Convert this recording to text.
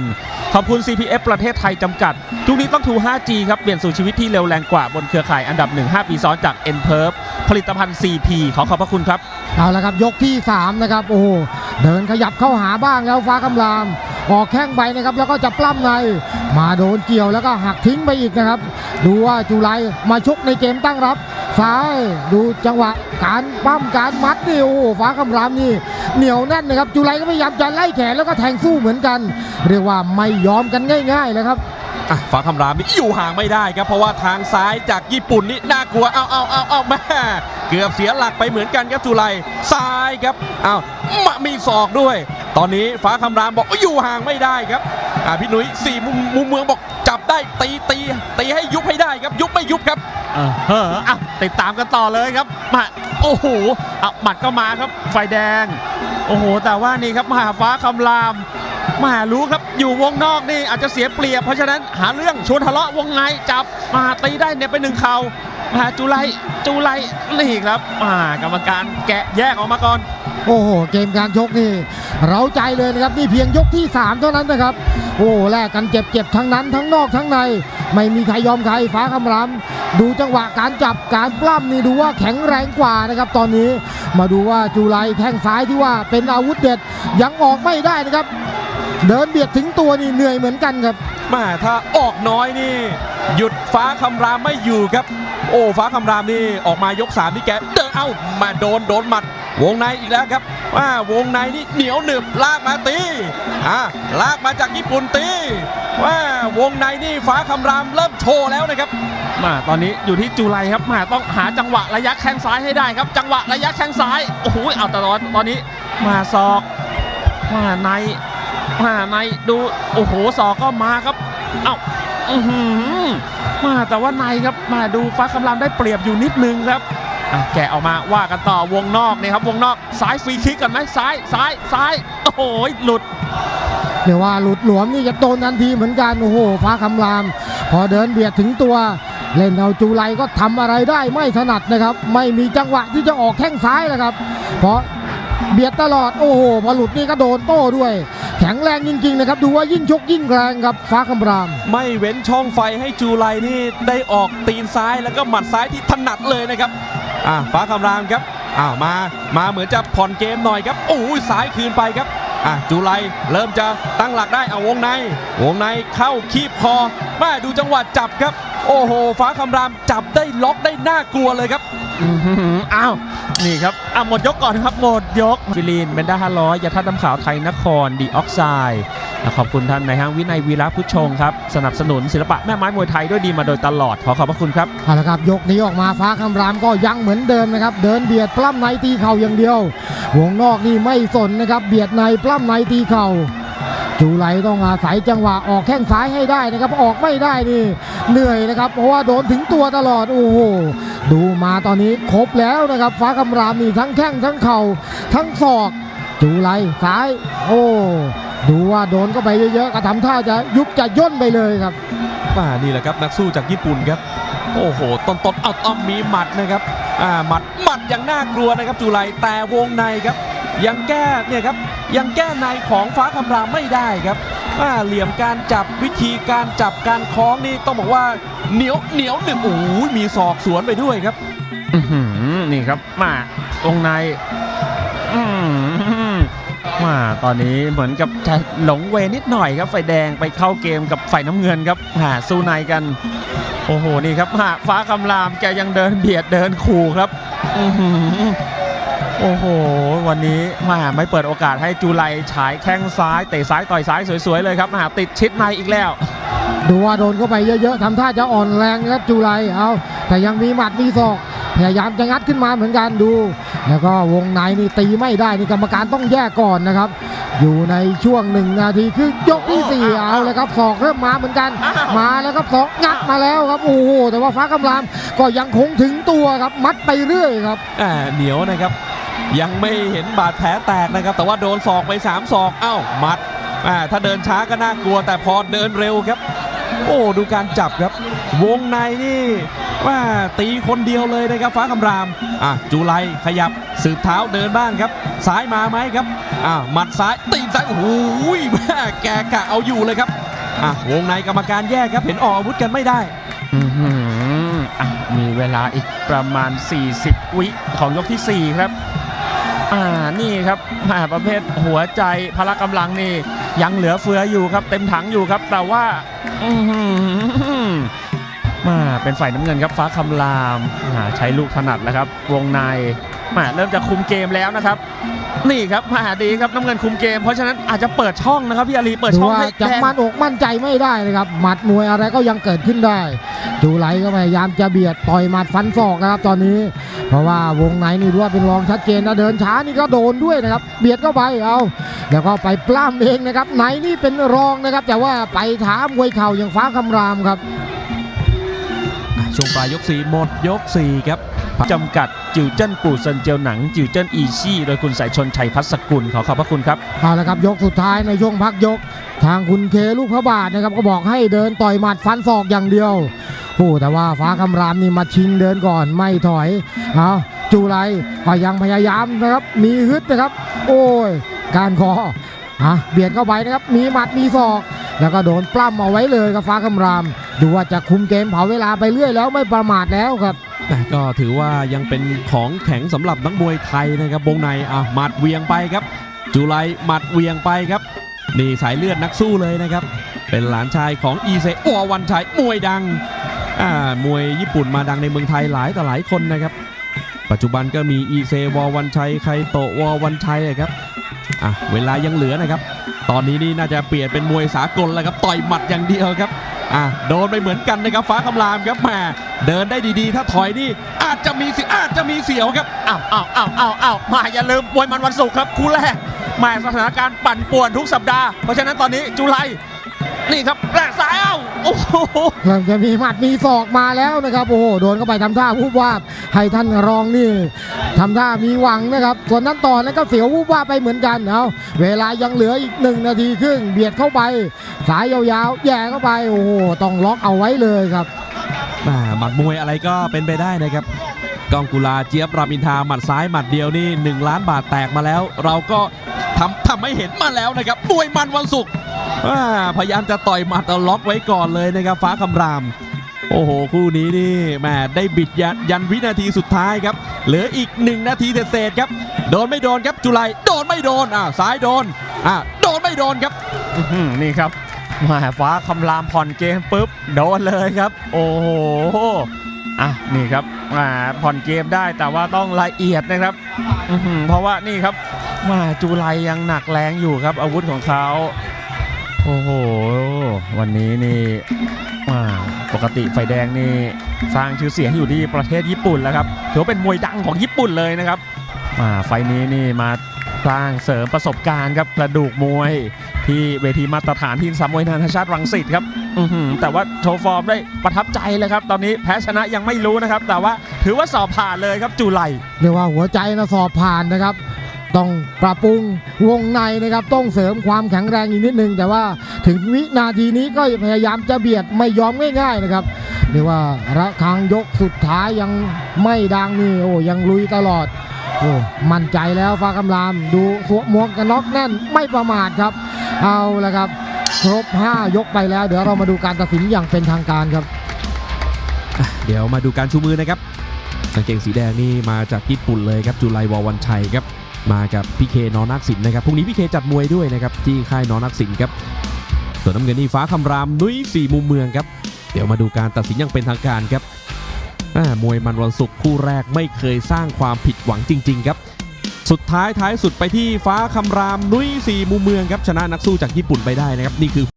น ขอบคุณ CPF ประเทศไทยจำกัด ทุกนี้ต้องทู 5G ครับ เปลี่ยนสู่ชีวิตที่เร็วแรงกว่าบนเครือข่ายอันดับ 1 5 ปีซ้อนจาก n p e r f ผลิตภัณฑ์ CP ขอขอบพระคุณครับ เอาละครับยกที่ 3 นะครับ โอ้เดินขยับเข้าหาบ้างแล้วฟ้าคำราม ออกแข้งไปนะครับ แล้วก็จะปล้ำใน มาโดนเกี่ยวแล้วก็หักทิ้งไปอีกนะครับ ดูว่าจุไลมาชกในเกมตั้งรับซ้ายดูจังหวะ การปั้มการมัดนี่โอ้ฟ้าคำรามนี่เหนียวแน่นนะครับ จุไลก็พยายามจะไล่แขนแล้วก็แทงสู้เหมือนกัน เรียกว่าไม่ยอมกันง่ายๆเลยครับอะฟ้าคำรามนี่อยู่ห่างไม่ได้ครับ เพราะว่าทางซ้ายจากญี่ปุ่นนี่น่ากลัวเอาเอาเอาเอาแม่เกือบเสียหลักไปเหมือนกันครับจุไลซ้ายครับเอามามีศอกด้วย ตอนนี้ฟ้าคำรามบอกอยู่ห่างไม่ได้ครับ อะพี่หนุ่ยสี่มุมมุมเมืองบอกจับได้ตีตีตีให้ยุบให้ได้ครับยุบไม่ยุบครับเออเอออะติดตามกันต่อเลยครับมาโอ้โหอะหมัดก็มาครับไฟแดง โอ้โห แต่ว่านี่ครับมหาฟ้าคำรามมหารู้ครับอยู่วงนอกนี่อาจจะเสียเปรียบเพราะฉะนั้นหาเรื่องชวนทะเลาะวงในจับมาตีได้เนี่ยไปหนึ่งเข่ามา จุไลจูไลนี่ครับมากรรมการแกะแยกออกมาก่อน โอ้โห เกมการชกนี่ เราใจเลยนะครับ นี่เพียงยกที่ 3 เท่านั้นนะครับ โอ้แลกกันเจ็บๆทั้งนั้นทั้งนอกทั้งใน ไม่มีใครยอมใครฟ้าคำรามดูจังหวะการจับการปล้ำนี่ดูว่าแข็งแรงกว่านะครับ ตอนนี้มาดูว่าจูไลแข้งซ้ายที่ว่าเป็นอาวุธเด็ดยังออกไม่ได้นะครับ เดินเบียดถึงตัวนี่เหนื่อยเหมือนกันครับแมาถ้าออกน้อยนี่ หยุดฟ้าคำรามไม่อยู่ครับ โอ้ฟ้าคำรามนี่ออกมายก3นี่แกเดินเอ้ามาโดนโดนหมัด วงในอีกแล้วครับว่าวงในนี่เหนียวหนึบลากมาตีอ่าลากมาจากญี่ปุ่นตีว่าวงในนี่ฟ้าคำรามเริ่มโชว์แล้วนะครับมาตอนนี้อยู่ที่จูไลครับมาต้องหาจังหวะระยะแข้งซ้ายให้ได้ครับ จังหวะระยะแข้งซ้ายโอ้โหเอาแต่ตอนตอนนี้มาศอกมาในมาในดูโอ้โหศอกก็มาครับ เอ้า มาแต่ว่าในครับมาดูฟ้าคำรามได้เปรียบอยู่นิดนึงครับแกะออกมาว่ากันต่อวงนอกนี่ครับวงนอกซ้ายฟรีคิกกันไหมซ้ายซ้ายซ้ายโอ้โหหลุดเดี๋ยวว่าหลุดหลวมนี่จะโดนทันทีเหมือนกันโอ้โหฟ้าคำราม พอเดินเบียดถึงตัว เล่นเอาจูไลก็ทำอะไรได้ไม่ถนัดนะครับ ไม่มีจังหวะที่จะออกแข้งซ้ายนะครับ เพราะเบียดตลอดโอ้โหพอหลุดนี่ก็โดนโต้ด้วย แข็งแรงจริงๆนะครับ ดูว่ายิ่งชกยิ่งแรงครับฟ้าคำราม ไม่เว้นช่องไฟให้จูไลนี่ได้ออกตีนซ้ายแล้วก็หมัดซ้ายที่ถนัดเลยนะครับอ่าฟ้าคำรามครับอ้าวมามาเหมือนจะผ่อนเกมหน่อยครับโอ้ยซ้ายคืนไปครับอะจูไลเริ่มจะตั้งหลักได้เอาวงใน วงในเข้าคีบคอแม่ดูจังหวะจับครับ โอ้โห ฟ้าคำรามจับได้ล็อกได้น่ากลัวเลยครับ อื้อหืออ้าว นี่ครับอะหมดยกก่อนครับ หมดยกฟิลีนเบนด้า500ยาท่าตุน้ำขาวไทยนครดีออกไซด์ขอบคุณท่านในห้างวินัยวีระพุชชงครับ สนับสนุนศิลปะแม่ไม้มวยไทยด้วยดีมาโดยตลอด ขอขอบพระคุณครับ เอาละครับยกนี้ออกมาฟ้าคำรามก็ยังเหมือนเดิมนะครับ เดินเบียดปล้ำในตีเข่าอย่างเดียว วงนอกนี่ไม่สนนะครับ เบียดในปล้ำในตีเข่าจูไลต้องอาศัยจังหวะออกแข้งซ้ายให้ได้นะครับ ออกไม่ได้นี่เหนื่อยนะครับ เพราะว่าโดนถึงตัวตลอด โอ้โห ดูมาตอนนี้ครบแล้วนะครับ ฟ้าคำรามนี่ทั้งแข้งทั้งเข่าทั้งศอกจูไลซ้าย โอ้ดูว่าโดนก็ไปเยอะๆก็ทำท่าจะยุบจะย่นไปเลยครับป่านี่แหละครับนักสู้จากญี่ปุ่นครับ โอ้โหต้นต้นเอาต้องมีหมัดนะครับอ่าหมัดหมัดอย่างน่ากลัวนะครับจูไลแต่วงในครับ ยังแก้เนี่ยครับยังแก้ในของฟ้าคำรามไม่ได้ครับ เหลี่ยมการจับวิธีการจับการคล้องนี่ต้องบอกว่าเหนียวเหนียวหนึบโอ้โหมีศอกสวนไปด้วยครับนี่ครับมาตรงในมาตอนนี้เหมือนกับจะหลงเวนิดหน่อยครับไฟแดงไปเข้าเกมกับไฟน้ำเงินครับหาสู้ในกัน โอ้โหนี่ครับหาฟ้าคำรามแกยังเดินเบียดเดินขู่ครับ โอ้โห วันนี้มาไม่เปิดโอกาสให้จูไลฉายแข้งซ้ายเตะซ้ายต่อยซ้ายสวยๆเลยครับมาติดชิดในอีกแล้ว ดูว่าโดนเข้าไปเยอะๆทำท่าจะอ่อนแรงนะครับจูไลเอาแต่ยังมีหมัดมีศอกพยายามจะงัดขึ้นมาเหมือนกันดู แล้วก็วงในนี่ตีไม่ได้นี่กรรมการต้องแยกก่อนนะครับ อยู่ในช่วงหนึ่งนาทีคือยกที่สี่เอาเลยครับศอกเริ่มมาเหมือนกันอ้าวมาแล้วครับศอกงัดมาแล้วครับโอ้โหแต่ว่าฟ้ากำลามก็ยังคงถึงตัวครับมัดไปเรื่อยครับอ่าเหนียวนะครับ ยังไม่เห็นบาดแผลแตกนะครับ แต่ว่าโดนศอกไป3ศอกเอ้ามัดอ่าถ้าเดินช้าก็น่ากลัว แต่พอเดินเร็วครับ โอ้ดูการจับครับ วงในนี่ว่าตีคนเดียวเลยนะครับฟ้าคำรามอะจูไลขยับสืบเท้าเดินบ้างครับซ้ายมาไหมครับอะหมัดซ้ายตีซ้ายโอ้โหแม่แกกะเอาอยู่เลยครับอะวงในกรรมการแยกครับเห็นออกอาวุธกันไม่ได้อื้อหืออะมีเวลาอีกประมาณ 40 วิของยกทีสี่4 ครับ อ่านี่ครับแหมาประเภทหัวใจพละกำลังนี่ยังเหลือเฟืออยู่ครับ เต็มถังอยู่ครับ แต่ว่าอื้อหือมาเป็นฝ่ายน้ำเงินครับฟ้าคำรามอ่าใช้ลูกถนัดแล้วครับ วงในมาเริ่มจะคุมเกมแล้วนะครับ นี่ครับมาดีครับน้ำเงินคุมเกมเพราะฉะนั้นอาจจะเปิดช่องนะครับพี่อาลีเปิดดูช่องว่าให้จะแดงมั่นอกมั่นใจไม่ได้นะครับหมัดมวยอะไรก็ยังเกิดขึ้นได้ จูไลก็พยายามจะเบียดต่อยหมัดฟันศอกนะครับตอนนี้ เพราะว่าวงในนี่รู้ว่าเป็นรองชัดเจนนะเดินช้านี่ก็โดนด้วยนะครับ เบียดเข้าไปเอาแล้วก็ไปปล้ำเองนะครับไหนนี่เป็นรองนะครับ แต่ว่าไปท้ามวยเข่าอย่างฟ้าคำรามครับอะช่วงปลายยก4หมดยก4ครับจำกัดจิวเจิ้นปู่เซินเจียวหนัง จิวเจิ้นอีชี่โดยคุณสายชนชัยพัฒสกุลขอขอบพระคุณครับเอาละครับยกสุดท้ายในช่วงพักยก ทางคุณเคลูกพระบาทนะครับก็บอกให้เดินต่อยหมัดฟันศอกอย่างเดียว โอ้แต่ว่าฟ้าคำรามนี่มาชิงเดินก่อนไม่ถอยเอาจูไรก็ยังพยายามนะครับ มีฮึดนะครับ โอ้ย การคออะเบียดเข้าไปนะครับ มีหมัดมีศอก แล้วก็โดนปล้ำเอาไว้เลยครับฟ้าคำราม ดูว่าจะคุมเกมเผาเวลาไปเรื่อยแล้วไม่ประมาทแล้วครับแต่ก็ถือว่ายังเป็นของแข็งสำหรับนักมวยไทยนะครับวงในอะหมัดเวียงไปครับ จุไลหมัดเวียงไปครับนี่สายเลือดนักสู้เลยนะครับ เป็นหลานชายของอีเซอวันชัยมวยดัง มวยญี่ปุ่นมาดังในเมืองไทยหลายต่อหลายคนนะครับ ปัจจุบันก็มีอีเซวอวันชัยไคโตะวอวันชัยครับอะเวลายังเหลือนะครับ ตอนนี้นี่น่าจะเปลี่ยนเป็นมวยสากลแล้วครับต่อยหมัดอย่างเดียวครับอะโดนไปเหมือนกันนะครับฟ้าคำรามครับแหมเดินได้ดีๆ ถ้าถอยนี่อาจจะมีเสียอาจจะมีเสียวครับอ้าวอ้าวอ้าวอ้าวอ้าวมาอย่าลืมมวยมันวันศุกร์ครับคู่แรกแหมาสถานการณ์ปั่นป่วนทุกสัปดาห์เพราะฉะนั้นตอนนี้จุไล นี่ครับแรกซ้ายเอ้าโอ้โหเริ่มจะมีหมัดมีศอกมาแล้วนะครับ โอ้โหโดนเข้าไปทำท่าวูบวาบให้ท่านรองนี่ทำท่ามีหวังนะครับ ส่วนนั้นต่อนั้นก็เสียววูบวาบไปเหมือนกันเอาเวลายังเหลืออีกหนึ่งนาทีครึ่งเบียดเข้าไปสายยาวๆแย่เข้าไปโอ้โหต้องล็อกเอาไว้เลยครับอ่าหมัดมวยอะไรก็เป็นไปได้นะครับกองกุลาเจี๊ยบรามอินทราหมัดซ้ายหมัดเดียวนี่1ล้านบาทแตกมาแล้ว เราก็ ทำทำให้เห็นมาแล้วนะครับมวยมันวันศุกร์พยายามจะต่อยหมัดเอาล็อกไว้ก่อนเลยนะครับ ฟ้าคำราม โอ้โห คู่นี้นี่แหมได้บิดยันยันวินาทีสุดท้ายครับ เหลืออีก1นาทีเศษครับ โดนไม่โดนครับจุไลโดนไม่โดนอ่าซ้ายโดนอ่าโดนไม่โดนครับนี่ครับมาฟ้าคำรามผ่อนเกมปุ๊บโดนเลยครับ โอ้โหอะนี่ครับแหมาผ่อนเกมได้แต่ว่าต้องละเอียดนะครับเพราะว่านี่ครับ มาจุไลยังหนักแรงอยู่ครับ อาวุธของเขาโอ้โห วันนี้นี่อ่าปกติไฟแดงนี่สร้างชื่อเสียงอยู่ที่ประเทศญี่ปุ่นแล้วครับถือว่าเป็นมวยดังของญี่ปุ่นเลยนะครับอ่าไฟล์นี้นี่มาสร้างเสริมประสบการณ์ครับกระดูกมวยที่เวทีมาตรฐานที่สามมวยนานาชาติรังสิตครับอื้อหือแต่ว่าโชว์ฟอร์มได้ประทับใจเลยครับ ตอนนี้แพ้ชนะยังไม่รู้นะครับ แต่ว่าถือว่าสอบผ่านเลยครับจูไลเรียกว่าหัวใจนะสอบผ่านนะครับ ต้องปรับปรุงวงในนะครับต้องเสริมความแข็งแรงอีกนิดนึง แต่ว่าถึงวินาทีนี้ก็พยายามจะเบียดไม่ยอมง่ายๆนะครับเรียกว่าระฆังยกสุดท้ายยังไม่ดังนี่โอ้ยังลุยตลอดโอ้มั่นใจแล้วฟ้าคำรามดูสวมหมวกกันน็อกแน่นไม่ประมาทครับ เอาละครับ ครบ 5 ยกไปแล้ว เดี๋ยวเรามาดูการตัดสินอย่างเป็นทางการครับ เดี๋ยวมาดูการชูมือนะครับกางเกงสีแดงนี่มาจากญี่ปุ่นเลยครับจุไลวอวันชัยครับ มากับพี่เคนอนักสินนะครับพรุ่งนี้พี่เคจัดมวยด้วยนะครับที่ค่ายนอนักสินครับส่วนน้ำเงินนี่ฟ้าคำรามนุ้ยสี่มุมเมืองครับเดี๋ยวมาดูการตัดสินอย่างเป็นทางการครับอ่ามวยมันวันศุกร์คู่แรกไม่เคยสร้างความผิดหวังจริง ๆ ครับ สุดท้ายท้ายสุดไปที่ฟ้าคำรามนุ้ยสี่มุมเมืองครับชนะนักสู้จากญี่ปุ่นไปได้นะครับนี่คือ